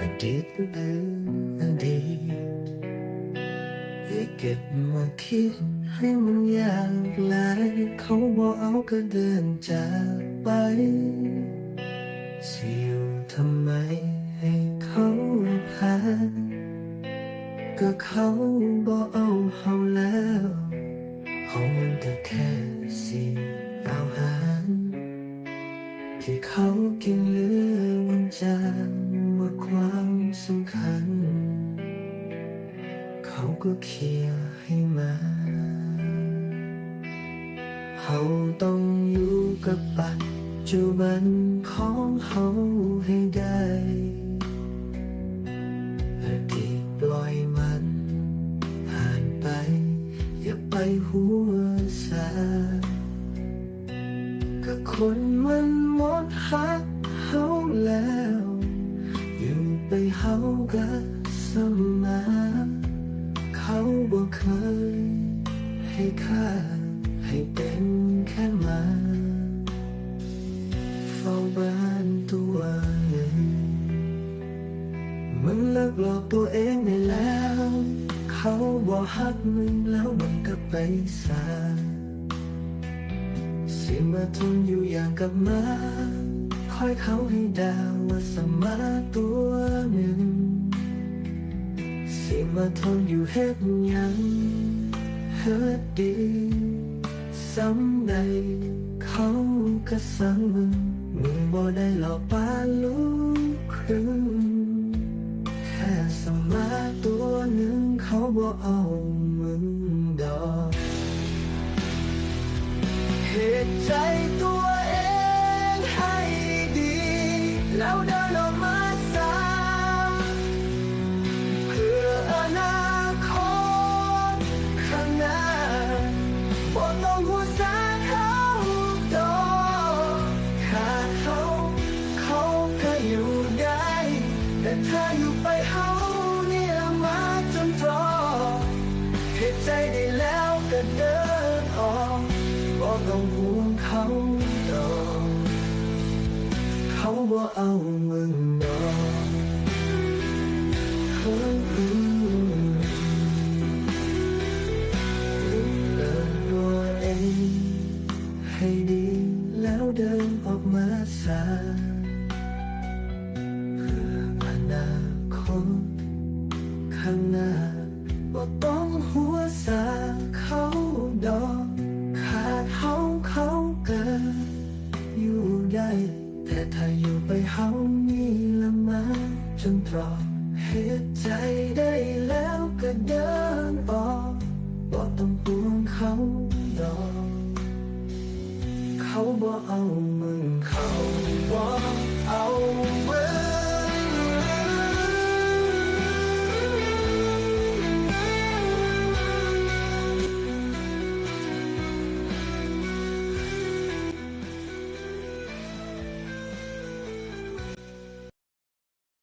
อดีตหรืออดีตอย่าเก็บมาคิดให้มันยากหลายเขาบอกเอาก็เดินจากไปสิอยู่ทำไมให้เขาพาก็เขาบอกเอาเฮาแล้วเขามันก็แค่สิเอาหารที่เขากินเหลือมันจาง ก็เคลียร์ให้มาเขาต้องอยู่กับปัจจุบันของเขาให้ได้อดีตปล่อยมันผ่านไป อย่าไปหัวซาก็คนมันหมดหักเขาแล้ว อยู่ไปเขาก็สมาเขา เคยให้ค่าให้เป็นแค่มาเฝ้าบ้านตัวหนึ่งมึงเลิกหลอกตัวเองได้แล้ว เขาบอกฮักมึงแล้วมันก็ไปสาเสียมาทนอยู่อย่างกับมาคอยเขาให้ดาวว่าสมาตัวาทนอยู่เฮ็ดหยังเฮ็ดดีสำใดเขาก็สั่งมึงมึงบ่ได้หลอกป้าลูกครึ่งแค่สมาตัวหนึ่งเขาบ่เอามึงดอกเหตุใจตัวเองให้ดี แล้วเดินออก เธออยู่ไปเฮานี่ละมาจนตรอเหตุใจได้แล้วก็เดินออกบ่ต้องห่วงเขาดอกเขาบ่เอามึงดอก นาบ่ต้องหัวสาเขาดอกขาดเขาเขาเกิดอยู่ได้แต่ถ้าอยู่ไปเฮานี่ละมาจนตรอกเหตุใจได้แล้วก็เดินออกบ่ต้องห่วงเขาดอกเขาบ่เอามึงเขา